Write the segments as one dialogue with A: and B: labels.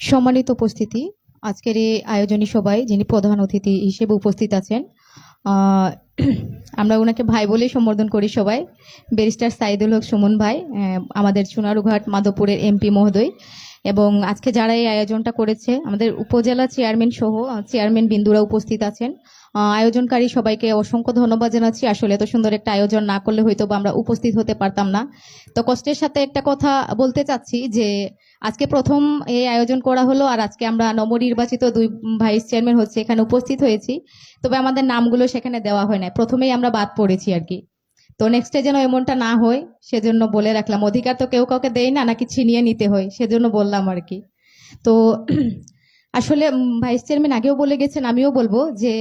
A: সম্মানিত উপস্থিতি। আজকের এই আয়োজনী সবাই যিনি প্রধান অতিথি হিসেবে উপস্থিত আছেন আমরা ওনাকে ভাই বলেই সম্বোধন করি সবাই। ব্যারিস্টার সাইদুল হক সুমন ভাই আমাদের সোনারুঘাট মাধবপুরের এমপি মহোদয়। এবং আজকে যারা এই আয়োজনটা করেছে, আমাদের উপজেলা চেয়ারম্যান সহ চেয়ারম্যান বিন্দুরা উপস্থিত আছেন। আয়োজনকারী সবাইকে অসংখ্য ধন্যবাদ জানাচ্ছি। আসলে এত সুন্দর একটা আয়োজন না করলে হয়তো বা আমরা উপস্থিত হতে পারতাম না। তো কষ্টের সাথে একটা কথা বলতে চাচ্ছি যে, আজকে প্রথম এই আয়োজন করা হলো আর আজকে আমরা নবনির্বাচিত দুই ভাইস চেয়ারম্যান হচ্ছে এখানে উপস্থিত হয়েছি। তবে আমাদের নামগুলো সেখানে দেওয়া হয় না প্রথমেই আমরা বাদ পড়েছি আর কি। তো নেক্সটে যেন এমনটা না হয়, সেজন্য বলে রাখলাম। অধিকার তো কেউ কাউকে দেয় না, নাকি ছিনিয়ে নিতে হয়, সেজন্য বললাম আর কি। তো আসলে ভাইস চেয়ারম্যান আগেও বলে গেছেন, আমিও বলব যে,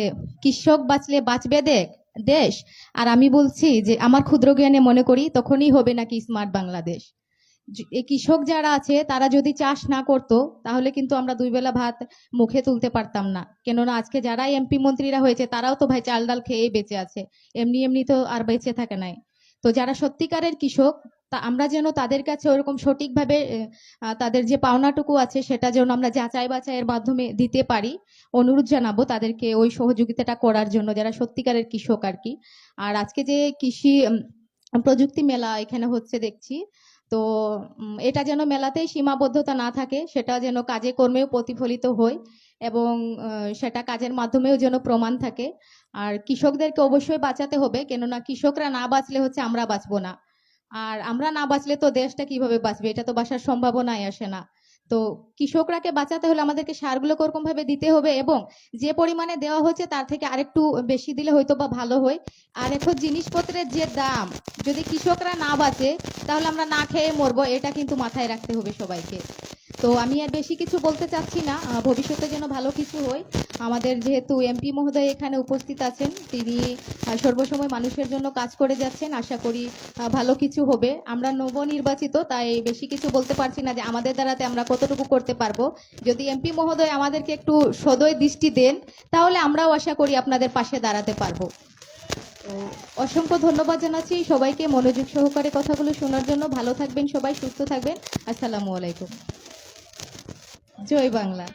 A: কৃষক বাঁচলে বাঁচবে দেখ, দেশ। আর আমি বলছি যে, আমার ক্ষুদ্র জ্ঞানে মনে করি, তখনই হবে নাকি স্মার্ট বাংলাদেশ। কৃষক যারা আছে, তারা যদি চাষ না করতো, তাহলে কিন্তু আমরা দুই বেলা ভাত মুখে তুলতে পারতাম না। কেননা আজকে যারা এমপি মন্ত্রীরা হয়েছে, তারাও তো ভাই চাল ডাল খেয়েই বেঁচে আছে। এমনি এমনি তো আর বেঁচে থাকে নাই। তো যারা সত্যিকারের কৃষক, তা আমরা যেন তাদের কাছে ওরকম সঠিকভাবে তাদের যে পাওনাটুকু আছে, সেটা যেন আমরা যাচাই বাছাইয়ের মাধ্যমে দিতে পারি, অনুরোধ জানাব তাদেরকে ওই সহযোগিতাটা করার জন্য, যারা সত্যিকারের কৃষক আর কি। আর আজকে যে কৃষি প্রযুক্তি মেলা এখানে হচ্ছে দেখছি। তো এটা যেন মেলাতেই সীমাবদ্ধতা না থাকে, সেটা যেন কাজে কর্মেও প্রতিফলিত হয় এবং সেটা কাজের মাধ্যমেও যেন প্রমাণ থাকে। আর কৃষকদেরকে অবশ্যই বাঁচাতে হবে, কেননা কৃষকরা না বাঁচলে হচ্ছে আমরা বাঁচবো না। আর আমরা না বাঁচলে তো দেশটা কীভাবে বাঁচবে? এটা তো বাঁচার সম্ভাবনাই আসে না। তো কৃষকরাকে বাঁচাতে হলে আমাদেরকে সারগুলো ওরকম ভাবে দিতে হবে এবং যে পরিমাণে দেওয়া হচ্ছে তার থেকে আরেকটু বেশি দিলে হয়তো বা ভালো হয়। আর এখন জিনিসপত্রের যে দাম, যদি কৃষকরা না বাঁচে, তাহলে আমরা না খেয়ে মরবো, এটা কিন্তু মাথায় রাখতে হবে সবাইকে। তো আমি আর বেশি কিছু বলতে চাচ্ছি না। ভবিষ্যতে যেন ভালো কিছু হয়। আমাদের যেহেতু এমপি মহোদয় এখানে উপস্থিত আছেন, তিনি সর্বসময় মানুষের জন্য কাজ করে যাচ্ছেন। আশা করি ভালো কিছু হবে। আমরা নবনির্বাচিত, তাই বেশি কিছু বলতে পারছি না যে আমাদের দ্বারাতে আমরা কতটুকু করতে পারব। যদি এমপি মহোদয় আমাদেরকে একটু সদয় দৃষ্টি দেন, তাহলে আমরাও আশা করি আপনাদের পাশে দাঁড়াতে পারব। অসংখ্য ধন্যবাদ জানাচ্ছি সবাইকে মনোযোগ সহকারে কথাগুলো শোনার জন্য। ভালো থাকবেন সবাই, সুস্থ থাকবেন। আসসালামু আলাইকুম। জয় বাংলা